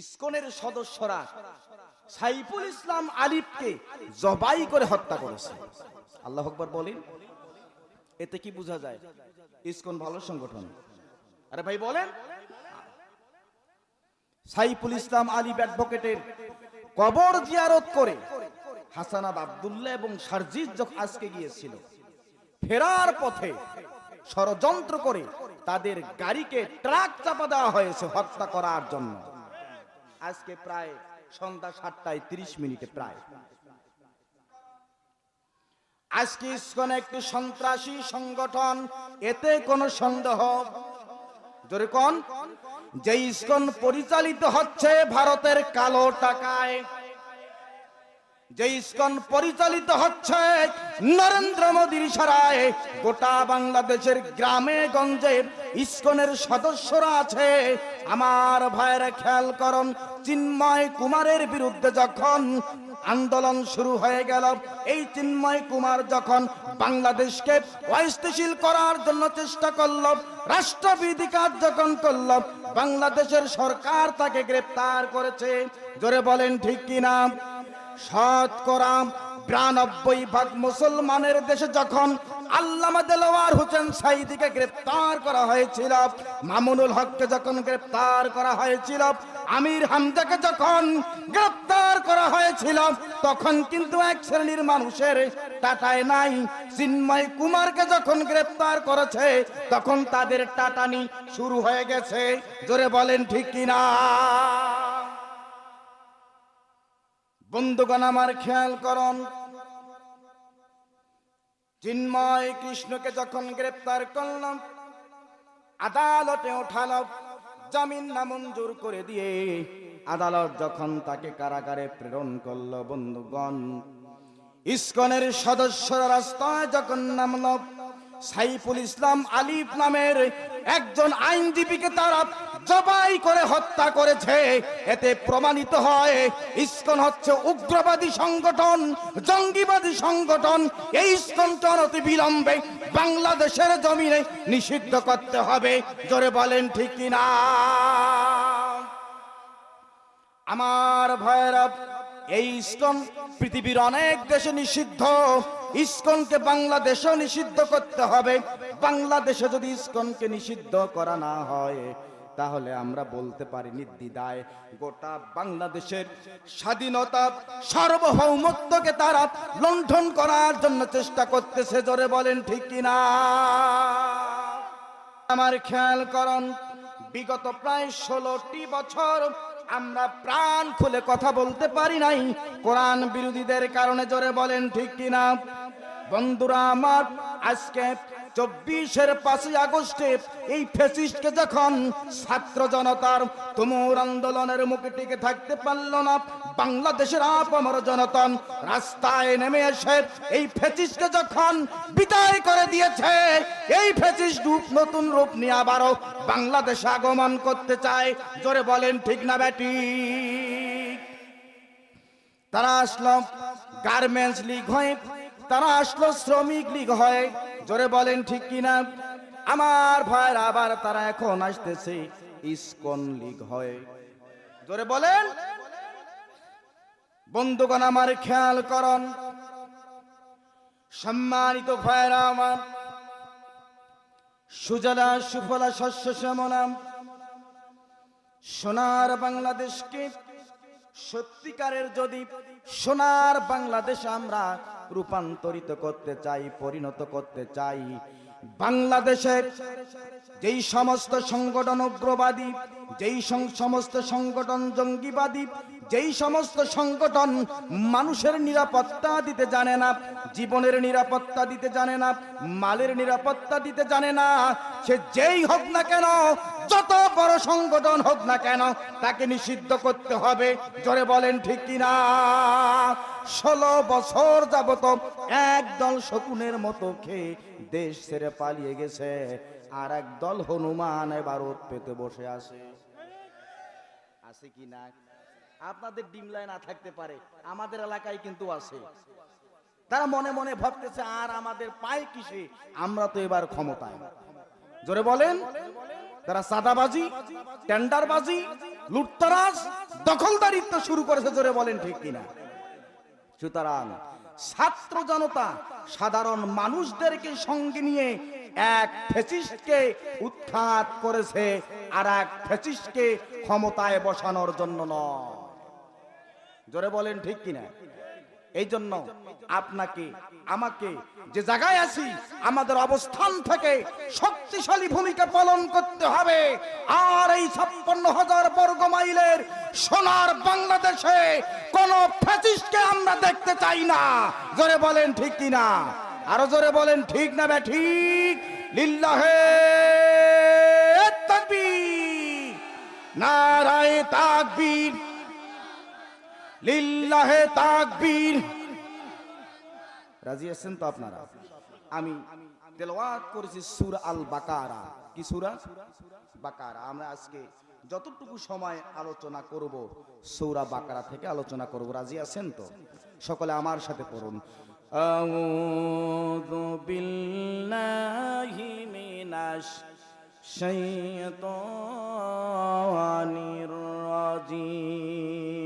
ইসকনের সদস্যরা সাইফুল ইসলাম আলিফকে জবাই করে হত্যা করেছে। আল্লাহ আকবর বলেন, এতে কি বোঝা যায়? ইসকন ভালো সংগঠন। আরে ভাই বলেন, সাইফুল ইসলাম আলিফ অ্যাডভোকেটের কবর জিয়ারত করে হাসানাদ আব্দুল্লাহ এবং সারজিৎ যখন আজকে গিয়েছিল, ফেরার পথে ষড়যন্ত্র করে তাদের গাড়িকে ট্রাক চাপা দেওয়া হয়েছে হত্যা করার জন্য। আজকে প্রায় সন্ধ্যা সাতটায় তিরিশ মিনিটে প্রায়। আজকে ইস্কনে একটি সন্ত্রাসী সংগঠন, এতে কোনো সন্দেহ? যে ইস্কন পরিচালিত হচ্ছে ভারতের কালো টাকায়। যে ইসকন পরিচালিত হচ্ছে, নরেন্দ্র মোদীর ইশারায় গোটা বাংলাদেশের গ্রামে গঞ্জে ইসকনের সদস্যরা আছে। আমার ভাইয়েরা খেয়াল করুন, চিন্ময় কুমারের বিরুদ্ধে যখন আন্দোলন শুরু হয়ে গেল, এই চিন্ময় কুমার যখন বাংলাদেশকে অস্থিতিশীল করার জন্য চেষ্টা করল, রাষ্ট্রবিধি যখন করল, বাংলাদেশের সরকার তাকে গ্রেপ্তার করেছে। জোরে বলেন ঠিক কিনা? শতকরা বিরানব্বই ভাগ মুসলমানের দেশে যখন আল্লামা দেলোয়ার হোসেন সাইদিকে গ্রেপ্তার করা হয়েছিল, মামুনুল হককে যখন গ্রেপ্তার করা হয়েছিল, আমির হামজাকে যখন গ্রেপ্তার করা হয়েছিল, তখন কিন্তু এক শ্রেণির মানুষের টাটায় নাই। চিন্ময় কুমারকে যখন গ্রেপ্তার করেছে, তখন তাদের টাটানি শুরু হয়ে গেছে। জোরে বলেন, ঠিক কিনা? বন্ধুগণ, আমার খেয়াল করুন। চিন্ময় কৃষ্ণকে যখন গ্রেপ্তার করলাম, আদালতে ওঠাল জামিন নামঞ্জুর করে দিয়ে আদালত যখন তাকে কারাগারে প্রেরণ করল, বন্ধুগণ, ইস্কনের সদস্যরা রাস্তায় যখন নামল, সাইফুল ইসলাম আলিফ নামের একজন আইনজীবীকে তারা জবাই করে হত্যা করেছে। এতে প্রমাণিত হয়, ইসকন হচ্ছে উগ্রবাদী সংগঠন, জঙ্গিবাদী সংগঠন। এই ইসকনটা অতি বিলম্বে বাংলাদেশের জমিনে নিষিদ্ধ করতে হবে। জোরে বলেন ঠিক কিনা আমার ভয়েরা এই ইসকন পৃথিবীর অনেক দেশে নিষিদ্ধ। ইস্কনকে বাংলাদেশেও নিষিদ্ধ করতে হবে। বাংলাদেশে যদি ইসকনকে নিষিদ্ধ করা না হয় তাহলে আমরা বলতে পারি নির্দ্বিধায় গোটা বাংলাদেশের স্বাধীনতা সার্বভৌমত্বকে তারা লণ্ঠন করার জন্য চেষ্টা করতেছে, জোরে বলেন ঠিক কিনা আমার খেয়াল করুন, বিগত প্রায় ষোলোটি বছর আমরা প্রাণ খুলে কথা বলতে পারি নাই, কোরআন বিরোধীদের কারণে জোরে বলেন ঠিক কিনা বন্ধুরা আমার, আজকে চব্বিশের পাঁচই আগস্টে এই ফেসিস্টকে যখন ছাত্র জনতার তুমুর আন্দোলনের মুখে টিকে থাকতে পারল না, বাংলাদেশের আপামর জনতন রাস্তায় নেমে এসে এই ফেসিস্টকে যখন বিদায় করে দিয়েছে, এই ফেসিস্ট রূপ, নতুন রূপ নিয়ে আবারও বাংলাদেশে আগমন করতে চায়। জোরে বলেন, ঠিক না ব্যাটি তারা আসলো, গার্মেন্টস লিগ হয়ে তারা আসলো শ্রমিক লীগ হয়। জোরে বলেন, ঠিক কিনা? আমার ভাইয়ের আবার তারা এখন আসতেছে ইসকন লীগ হয়। জোরে বলেন, বন্ধুগণ আমার খেয়াল করন। সম্মানিত ভাইরা আমার, সুজলা সুফলা শস্য শ্যামনাম সোনার বাংলাদেশকে সত্যিকারের যদি সোনার বাংলাদেশ আমরা রূপান্তরিত করতে চাই পরিণত করতে চাই বাংলাদেশের যেই সমস্ত সংগঠন উগ্রবাদী, যেই সমস্ত সংগঠন জঙ্গিবাদী, যেই সমস্ত সংগঠন মানুষের নিরাপত্তা দিতে জানে না, জীবনের নিরাপত্তা দিতে জানে না, মালের নিরাপত্তা দিতে জানে না, সে যেই হোক না কেন, যত বড় সংগঠন হোক না কেন, তাকে নিষিদ্ধ করতে হবে। জোরে বলেন ঠিক কিনা ষোলো বছর যাবত একদল শকুনের মতো খেয়ে দেশ ছেড়ে পালিয়ে গেছে। আর এক দল হনুমান এবার ওত পেতে বসে আছে। আছে কি না? আপনাদের ডিমলায় না থাকতে পারে, আমাদের এলাকায় কিন্তু আছে। তারা মনে মনে ভাবতেছে, আর আমাদের পায় কিসে? আমরা তো এবার ক্ষমতায়। জোরে বলেন, তারা সাদাবাজি টেন্ডারবাজি, লুটতরাজ, দখলদারিত্ব শুরু করেছে, জোরে বলেন ঠিক কিনা? সুতরাং ছাত্র জনতা, সাধারণ মানুষদেরকে সঙ্গে নিয়ে এক ফেসিস্টকে উৎখাত করেছে আর এক ফেসিস্টকে ক্ষমতায় বসানোর জন্য নয়। জোরে বলেন ঠিক কিনা? এই জন্য আপনাকে, আমাকে যে জায়গায় আছি, আমাদের অবস্থান থেকে শক্তিশালী ভূমিকা পালন করতে হবে। আর এই ছাপ্পান্ন হাজার বর্গ মাইলের সোনার বাংলাদেশে কোন ফ্যাসিস্টকে আমরা দেখতে চাই না। জোরে বলেন ঠিক কিনা আরও জোরে বলেন ঠিক না বে ঠিক। লিল্লাহে তাকবীর। নারায়ে তাকবীর। লিল্লাহে তাকবীর। রাজি আছেন তো আপনারা? আমি তেলাওয়াত করেছি সূরা আল বাকারা কি সূরা? বাকারা। আমরা আজকে যতটুকু সময় আলোচনা করব, সূরা বাকারা থেকে আলোচনা করব। রাজি আছেন তো? সকলে আমার সাথে পড়ুন। আউযু বিল্লাহি মিনাশ শাইতানির রাজিম।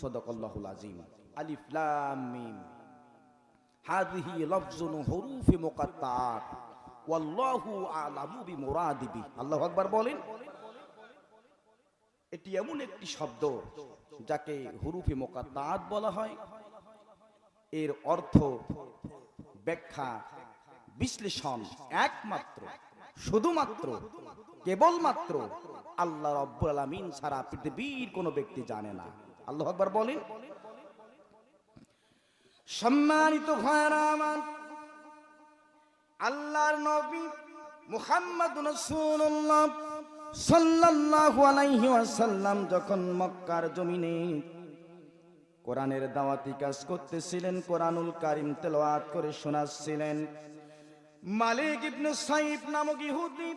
সদকল্লাহুল আজিম আলিফ লাম মিম। হাদিহি লফজুন হুরুফি মুকাত্তাআত ওয়াল্লাহু আলামু বিমুরাদিহি আল্লাহু আকবার বলেন, এটি এমন একটি শব্দ যাকে হুরুফে মোকাত্তাত বলা হয়। এর অর্থ ব্যাখ্যা, বিশ্লেষণ একমাত্র, শুধুমাত্র, কেবলমাত্র আল্লাহ রব্বুল আলমিন ছাড়া পৃথিবীর কোনো ব্যক্তি জানে না। আল্লাহ আকবার বলেন। সম্মানিত ভাইরা আমার, আল্লাহর নবী মুহাম্মদ রাসূলুল্লাহ সাল্লাল্লাহু আলাইহি ওয়াসাল্লাম যখন মক্কার জমিনে কোরআনের দাওয়াতি কাজ করতেছিলেন, কোরআনুল কারিম তেলাওয়াত করে শোনাচ্ছিলেন, মালিক ইবনে সাইফ নামক ইহুদি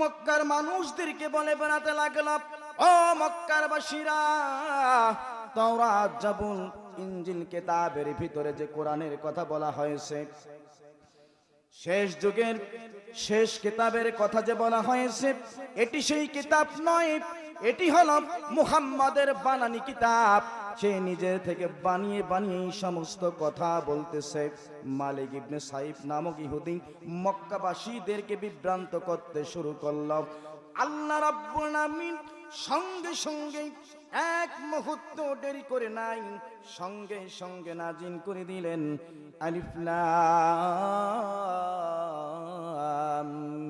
মক্কার মানুষদেরকে বলে বেড়াতে লাগল ও মক্কার বাসীরা তাওরাত জাবুল ইনজিল কিতাবের ভিতরে যে কোরআনের কথা বলা হয়েছে, শেষ যুগের শেষ কিতাবের কথা যে বলা হয়েছে, এটি সেই কিতাব নয়, এটি হলো মুহাম্মাদের বানানি কিতাব। সে নিজে থেকে বানিয়ে বানিয়ে সমস্ত কথা বলতেছে। মালিক ইবনে সাইফ নামক ইহুদি মক্কাবাসীদেরকে বিভ্রান্ত করতে শুরু করল। আল্লাহ রাব্বুল আমিন সঙ্গে সঙ্গে এক মুহূর্ত দেরি করে নাই, সঙ্গে সঙ্গে নাজিন করে দিলেন আলিফ লাম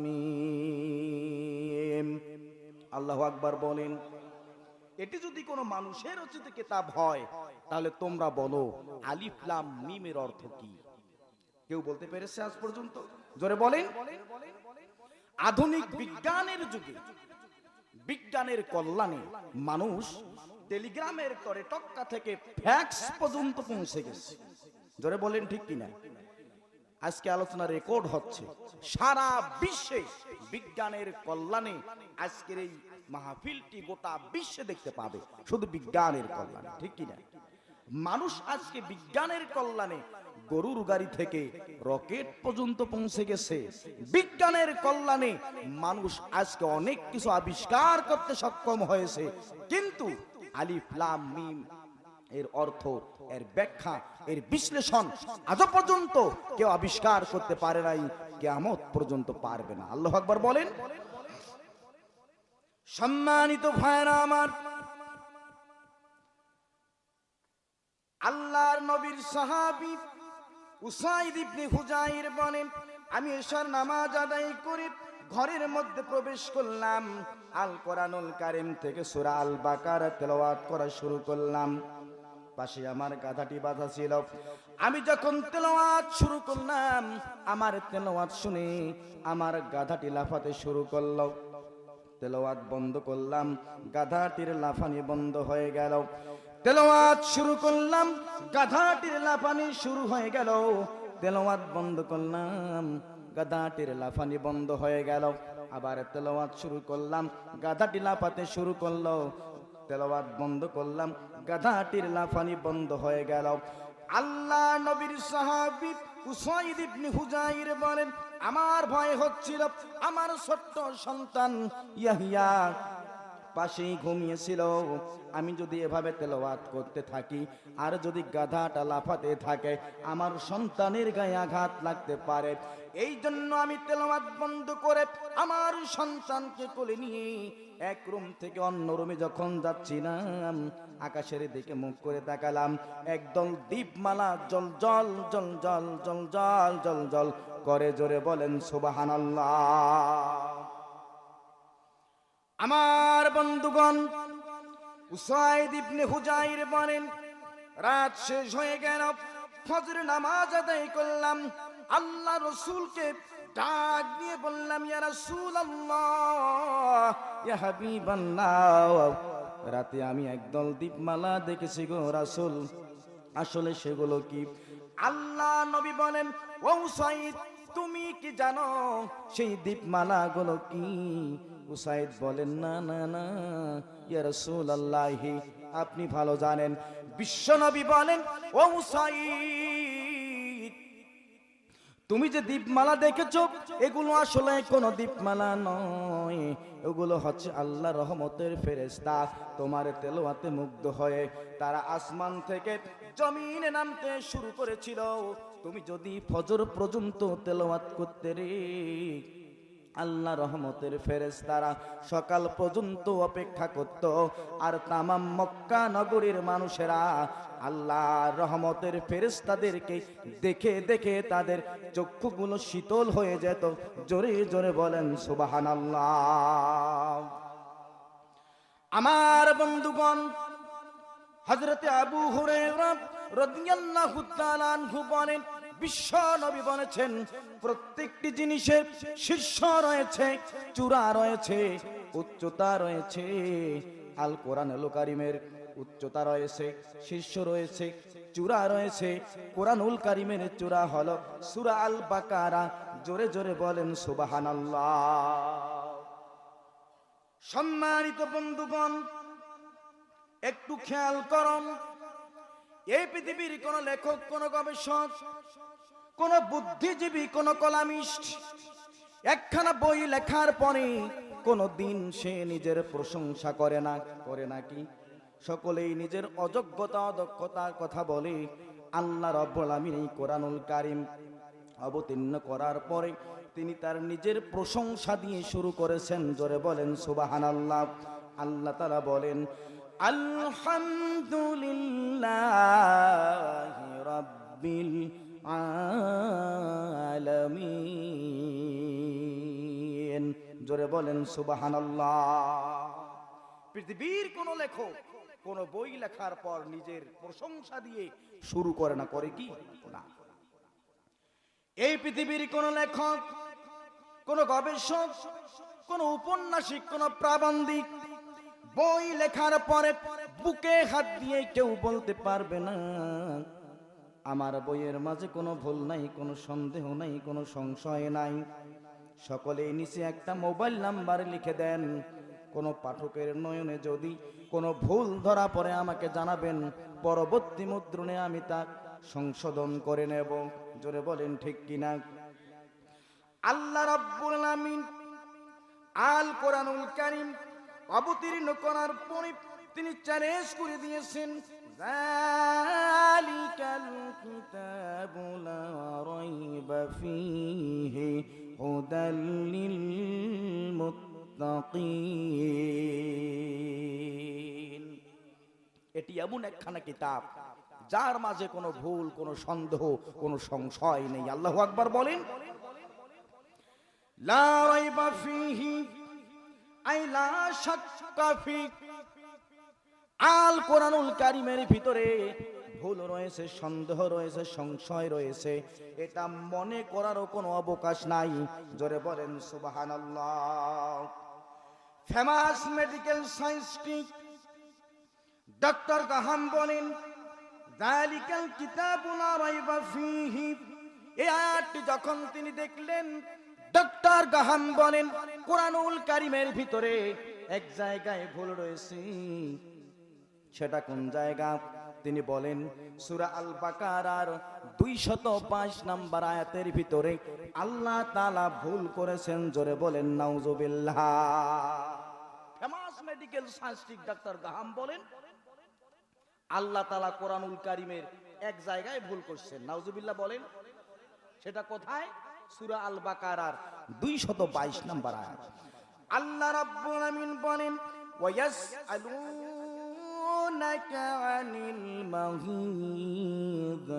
মিম। আকবার বলেন, এটি যদি কোনো মানুষের রচিত কিতাব হয়, তাহলে তোমরা বলো আলিফ লাম মিমের অর্থ কি? কেউ বলতে পেরেছে আজ পর্যন্ত? জোরে বলেন। আধুনিক বিজ্ঞানের যুগে বিজ্ঞানের কল্যাণে মানুষ টেলিগ্রামের করে টক্কা থেকে ফ্যাক্স পর্যন্ত পৌঁছে গেছে। জোরে বলেন ঠিক কিনা? আজকে আলোচনা রেকর্ড হচ্ছে। সারা বিশ্বে বিজ্ঞানের কল্যাণে আজকের এই মাহফিলটি গোটা বিশ্বে দেখতে পাবে। শুধু বিজ্ঞানের কল্যাণে, ঠিক কিনা? মানুষ আজকে বিজ্ঞানের কল্যাণে গরুর গাড়ি থেকে রকেট পর্যন্ত পৌঁছে গেছে। বিজ্ঞানের কল্যাণে মানুষ আজকে অনেক কিছু আবিষ্কার করতে সক্ষম হয়েছে। কিন্তু আলিফ, লাম, মিম এর অর্থ, এর ব্যাখ্যা, এর বিশ্লেষণ আজও পর্যন্ত কেউ আবিষ্কার করতে পারে নাই, কেয়ামত পর্যন্ত পারবে না। আল্লাহ আকবার বলেন, সম্মানিত ভাইরা আমার, আল্লাহর নবীর সাহাবী উসাইদ ইবনে হুজাইর বলেন, আমি এশার নামাজ আদায় করে ঘরের মধ্যে প্রবেশ করলাম আল কোরআনুল কারিম থেকে সূরা আল বাকারা তেলাওয়াত করা শুরু করলাম। পাশে আমার গাধাটি বাধা ছিল। আমি যখন তেলাওয়াত শুরু করলাম, আমার তেলাওয়াত শুনে আমার গাধাটি লাফাতে শুরু করল। তেলাওয়াত বন্ধ করলাম, গাধাটির লাফানি বন্ধ হয়ে গেল। তেলাওয়াত শুরু করলাম, গাধাটির লাফানি শুরু হয়ে গেল। তেলাওয়াত বন্ধ করলাম, গাধাটির লাফানি বন্ধ হয়ে গেল। আবার তেলাওয়াত শুরু করলাম, গাধাটি লাফাতে শুরু করল। তেলাওয়াত বন্ধ করলাম, গাধাটির লাফানি বন্ধ হয়ে গেল। আল্লাহ নবীর সাহাবী উসাইদ ইবনে হুজাইর বলেন, আমার ভয় হচ্ছিল আমার ছোট্ট সন্তান ইয়াহিয়া পাশেই ঘুমিয়েছিল আমি যদি এভাবে তেলাওয়াত করতে থাকি আর যদি গাধাটা লাফাতে থাকে আমার সন্তানের গায়ে আঘাত লাগতে পারে এই জন্য আমি তেলাওয়াত বন্ধ করে আমার সন্তানকে কোলে নিয়ে এক রুম থেকে অন্য রুমে যখন যাচ্ছিলাম আকাশের দিকে মুখ করে তাকালাম একদল দীপমালা জল জল জল জল জল জল জল জল করে জোরে বলেন সুবহানাল্লাহ আমার বন্ধুগণ, উসাইদ ইবনে হুজাইর বলেন, রাত শেষ হয়ে গেল, ফজর নামাজ আদায় করলাম, আল্লাহ রসুলকে ডাক দিয়ে বললাম, ইয়া রাসূলুল্লাহ, ইয়া হাবিবাল্লাহ। রাতে আমি একদল দীপমালা দেখেছি গো রাসূল। আসলে সেগুলো কি? আল্লাহ নবী বলেন, ও উসাইদ, তুমি কি জানো সেই দীপমালা গুলো কি? উসাইদ বলেন, না না না, ইয়া রাসূলুল্লাহি, আপনি ভালো জানেন। বিশ্বনবী বলেন, ও উসাইদ, তুমি যে দীপমালা দেখেছ, এগুলো আসলে কোনো দীপমালা নয়। এগুলো হচ্ছে আল্লাহ রহমতের ফেরেস্তা তোমার তেলোয়াতে মুগ্ধ হয়ে। তারা আসমান থেকে জমিনে নামতে শুরু করেছিল। তুমি যদি ফজর পর্যন্ত তেলোয়াত করতে রে আল্লাহ রহমতের ফেরেস্তারা সকাল পর্যন্ত অপেক্ষা করত। আর তামাম মক্কা নগরীর মানুষেরা আল্লাহ রহমতের ফেরেস্তাদেরকে দেখে দেখে তাদের চক্ষুগুলো শীতল হয়ে যেত। জোরে জোরে বলেন সুবাহান আমার বন্ধুগণ হজরতে আবু আনহু বলেন বিশ্ব নবী বলেছেন, প্রত্যেকটি জিনিসের শীর্ষ রয়েছে, চূড়া রয়েছে, উচ্চতা রয়েছে। আল কোরআন কারিমের উচ্চতা রয়েছে, শীর্ষ রয়েছে, চূড়া রয়েছে। কোরআনুল কারিমের চূড়া হলো সূরা আল বাকারা। জোরে জোরে বলেন, সুবহানাল্লাহ। সম্মানিত বন্ধুগণ, একটু খেয়াল করুন এই পৃথিবীর কোন লেখক, কোন গবেষক, কোন বুদ্ধিজীবী, কোন কলামিস্ট, একখানা বই লেখার পরে কোন দিন সে নিজের প্রশংসা করে না। করে নাকি সকলেই নিজের অযোগ্যতা, অদক্ষতার কথা বলে আল্লাহ রব্বুল এই কোরআনুল কারিম অবতীর্ণ করার পরে তিনি তার নিজের প্রশংসা দিয়ে শুরু করেছেন। জোরে বলেন সুবাহানাল্লাহ। আল্লাহ তারা বলেন আলহামদুলিল্লাহ রাব্বিল আলামিন। জোরে বলেন, সুবহানাল্লাহ। পৃথিবীর কোন লেখক কোন বই লেখার পর নিজের প্রশংসা দিয়ে শুরু করে না, করে কি? না। এই পৃথিবীর কোন লেখক, কোন গবেষক, কোন উপন্যাসিক, কোন প্রাবন্ধিক বই লেখার পরে বুকে হাত দিয়ে কেউ বলতে পারবে না। আমার বইয়ের মাঝে কোনো ভুল নাই, কোনো সন্দেহ নাই, কোনো সংশয় নাই। সকলেই নিচে একটা মোবাইল নাম্বার লিখে দেন। কোনো পাঠকের নয়নে যদি কোনো ভুল ধরা পড়ে আমাকে জানাবেন। পরবর্তী মুদ্রণে আমি তা সংশোধন করে নেব। জোরে বলেন, ঠিক কিনা আল্লাহ রাব্বুল আলামিন আল কোরআনুল কারীম অবতীর্ণ করার পরে তিনি চ্যালেঞ্জ করে দিয়েছেন এটি এমন একখানা কিতাব, যার মাঝে কোনো ভুল, কোনো সন্দেহ, কোনো সংশয় নেই। আল্লাহ আকবার বলেন, লা রাইবা আল কোরআনুল কারিমের ভিতরে ভুল রয়েছে, সন্দেহ রয়েছে, সংশয় রয়েছে। এটা মনে করারও কোনো অবকাশ নাই। জোরে বলেন, সুবহানাল্লাহ। ফেমাস মেডিকেল সায়েন্সটিক ডক্টর কাহাম বলেন জালিকাল কিতাবুনা রাইবা ফিহি। এই আয়াতটি যখন তিনি দেখলেন ডক্টর গাহাম বলেন, কোরআনুল কারিমের ভিতরে এক জায়গায় ভুল রয়েছে। সেটা কোন জায়গা? তিনি বলেন, সুরা আল বাকারার দুইশত বাইশ নাম্বার আয়াতের ভিতরে আল্লাহ তালা ভুল করেছেন, জোরে বলেন, নাউজুবিল্লাহ। Famous medical scientist doctor Graham বলেন, আল্লাহ তালা কোরআনুল কারিমের এক জায়গায় ভুল করছেন। নাউজুবিল্লাহ বলেন, সেটা কোথায়? সুরা আল বাকারার দুইশত বাইশ নাম্বার আয়াত আল্লাহ রাব্বুল আমিন বলেন ওয়াসআলুনাকা আনিল মাহিদ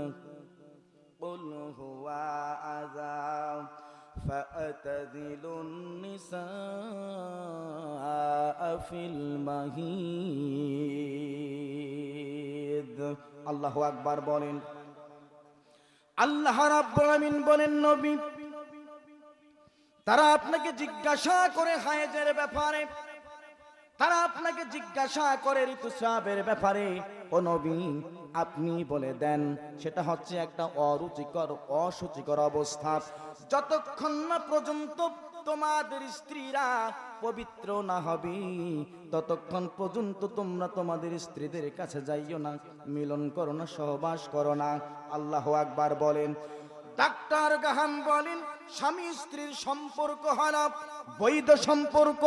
قل هو أذى فأتذلوا النساء في المهيد الله أكبر বলেন আল্লাহ রাব্বুল আমিন বলেন নবী তারা আপনাকে জিজ্ঞাসা করে হায়েজের ব্যাপারে, তারা আপনাকে জিজ্ঞাসা করে ঋতুস্রাবের ব্যাপারে। ও নবী, আপনি বলে দেন, সেটা হচ্ছে একটা অরুচিকর, অসুচিকর অবস্থা। যতক্ষণ না পর্যন্ত তোমাদের স্ত্রীরা পবিত্র না হবে, ততক্ষণ পর্যন্ত তোমরা তোমাদের স্ত্রীদের কাছে যাইও না, মিলন করো না, সহবাস করো না। আল্লাহ আকবার বলেন। ডাক্তার গাহান বলেন স্বামী স্ত্রীর সম্পর্ক হারাপ বৈধ সম্পর্ক।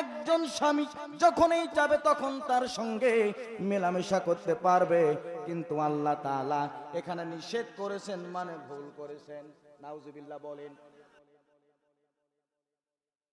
একজন স্বামী যখনই যাবে তখন তার সঙ্গে মেলামেশা করতে পারবে। কিন্তু আল্লাহ তাআলা এখানে নিষেধ করেছেন মানে ভুল করেছেন। নাউজুবিল্লাহ বলেন